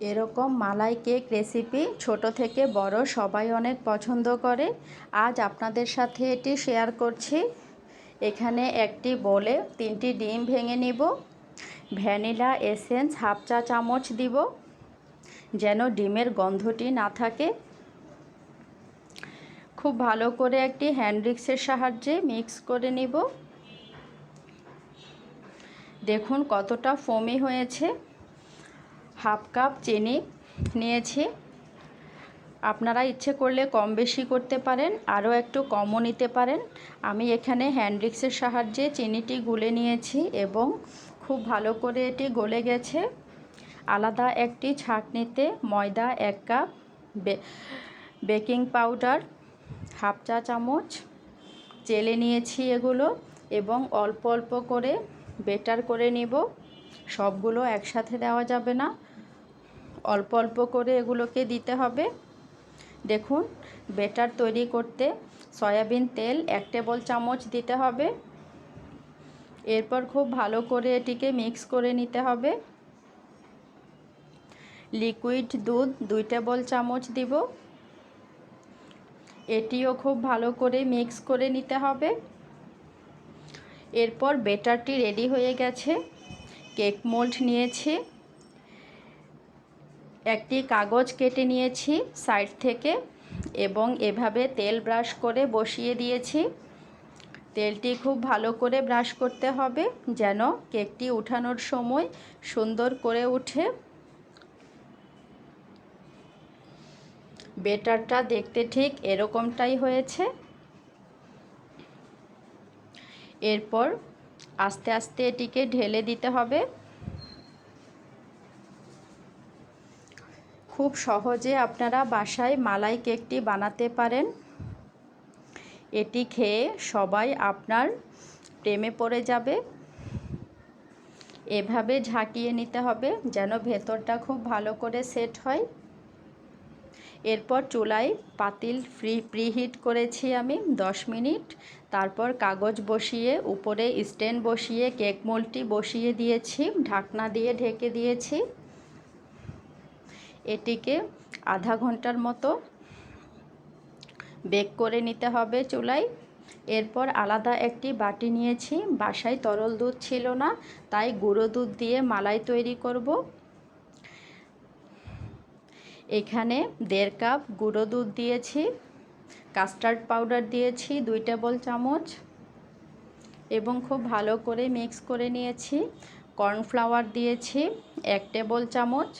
এরকম মালাই cake recipe ছোট থেকে বড় সবাই অনেক পছন্দ করে। আজ আপনাদের সাথে এটি শেয়ার করছি। এখানে একটি বলে তিনটি ডিম ভেঙে নিব। ভ্যানিলা এসেন্স হাফ চা চামচ দিব, যেন ডিমের গন্ধটি না থাকে। খুব ভালো করে একটি হ্যান্ড্রিক্সের সাহায্যে মিক্স করে নিব। দেখুন কতটা ফমি হয়েছে। হাফ কাপ চিনি নিয়েছি। আপনারা ইচ্ছে করলে কম বেশি করতে পারেন, আরও একটু কমও নিতে পারেন। আমি এখানে হ্যান্ড্রিক্সের সাহায্যে চিনিটি গুলে নিয়েছি এবং খুব ভালো করে এটি গলে গেছে। আলাদা একটি ছাঁকনিতে ময়দা এক কাপ বেকিং পাউডার হাফ চা চামচ, চেলে নিয়েছি এগুলো এবং অল্প অল্প করে বেটার করে নিব। সবগুলো একসাথে দেওয়া যাবে না। অল্প অল্প করে এগুলোকে দিতে হবে। দেখুন বেটার তৈরি করতে সয়াবিন তেল এক টেবল চামচ দিতে হবে। এরপর খুব ভালো করে এটিকে মিক্স করে নিতে হবে। লিকুইড দুধ দুই টেবল চামচ দিব। এটিও খুব ভালো করে মিক্স করে নিতে হবে। এরপর বেটারটি রেডি হয়ে গেছে। কেক মোল্ড নিয়েছি। একটি কাগজ কেটে নিয়েছি সাইড থেকে এবং এভাবে তেল ব্রাশ করে বসিয়ে দিয়েছি। তেলটি খুব ভালো করে ব্রাশ করতে হবে যেন কেকটি উঠানোর সময় সুন্দর করে উঠে। বেটারটা দেখতে ঠিক এরকমটাই হয়েছে। এরপর আস্তে আস্তে এটিকে ঢেলে দিতে হবে। খুব সহজে আপনারা বাসায় মালাই কেকটি বানাতে পারেন। এটি খেয়ে সবাই আপনার প্রেমে পড়ে যাবে। এভাবে ঝাঁকিয়ে নিতে হবে যেন ভেতরটা খুব ভালো করে সেট হয়। এরপর চুলায় পাতিল ফ্রি প্রিহিট করেছি আমি 10 মিনিট। তারপর কাগজ বসিয়ে, উপরে স্ট্যান্ড বসিয়ে, কেক মোলটি বসিয়ে দিয়েছি, ঢাকনা দিয়ে ঢেকে দিয়েছি। এটিকে আধা ঘণ্টার মতো বেক করে নিতে হবে চুলায়। এরপর আলাদা একটি বাটি নিয়েছি। বাসায় তরল দুধ ছিল না, তাই গুঁড়ো দুধ দিয়ে মালাই তৈরি করব। এখানে দেড় কাপ গুঁড়ো দুধ দিয়েছি, কাস্টার্ড পাউডার দিয়েছি, দুই টেবল চামচ, এবং খুব ভালো করে মিক্স করে নিয়েছি। কর্নফ্লাওয়ার দিয়েছি, এক টেবল চামচ।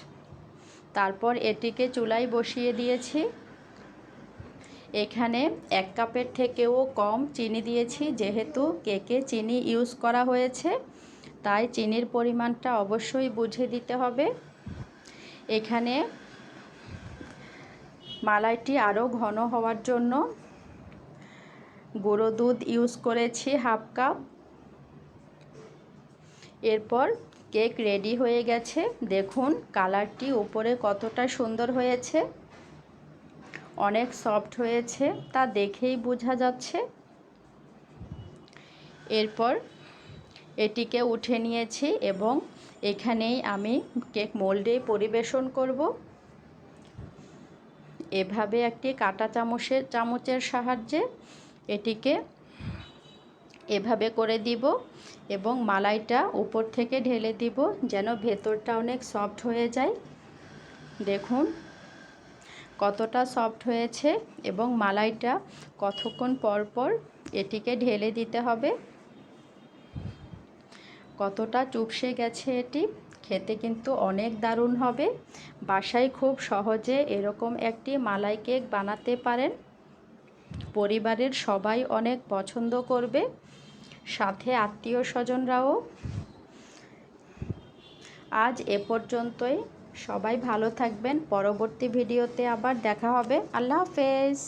তারপর এটিকে চুলায় বসিয়ে দিয়েছি। এখানে এক কাপের থেকেও কম চিনি দিয়েছি, যেহেতু কেকে চিনি ইউজ করা হয়েছে, তাই চিনির পরিমাণটা অবশ্যই বুঝে দিতে হবে। এখানে মালাইটি আরও ঘন হওয়ার জন্য গুঁড়ো দুধ ইউজ করেছি হাফ কাপ। এরপর কেক রেডি হয়ে গেছে। দেখুন, কালারটি উপরে কতটা সুন্দর হয়েছে। অনেক সফট হয়েছে, তা দেখেই বোঝা যাচ্ছে। এরপর এটিকে উঠে নিয়েছি এবং এখানেই আমি কেক মোল্ডে পরিবেশন করব। এভাবে একটি কাটা চামচের চামচের সাহায্যে এটিকে এভাবে করে দিব এবং মালাইটা উপর থেকে ঢেলে দিব যেন ভেতরটা অনেক সফট হয়ে যায়। দেখুন কতটা সফট হয়েছে এবং মালাইটা কতক্ষণ পর পর এটিকে ঢেলে দিতে হবে। কতটা চুপসে গেছে এটি, খেতে কিন্তু অনেক দারুণ হবে। বাসায় খুব সহজে এরকম একটি মালাই কেক বানাতে পারেন। পরিবারের সবাই অনেক পছন্দ করবে। সাথে আত্মীয় স্বজনরাও। আজ এ পর্যন্তই। সবাই ভালো থাকবেন। পরবর্তী ভিডিওতে আবার দেখা হবে। আল্লাহ হাফেজ।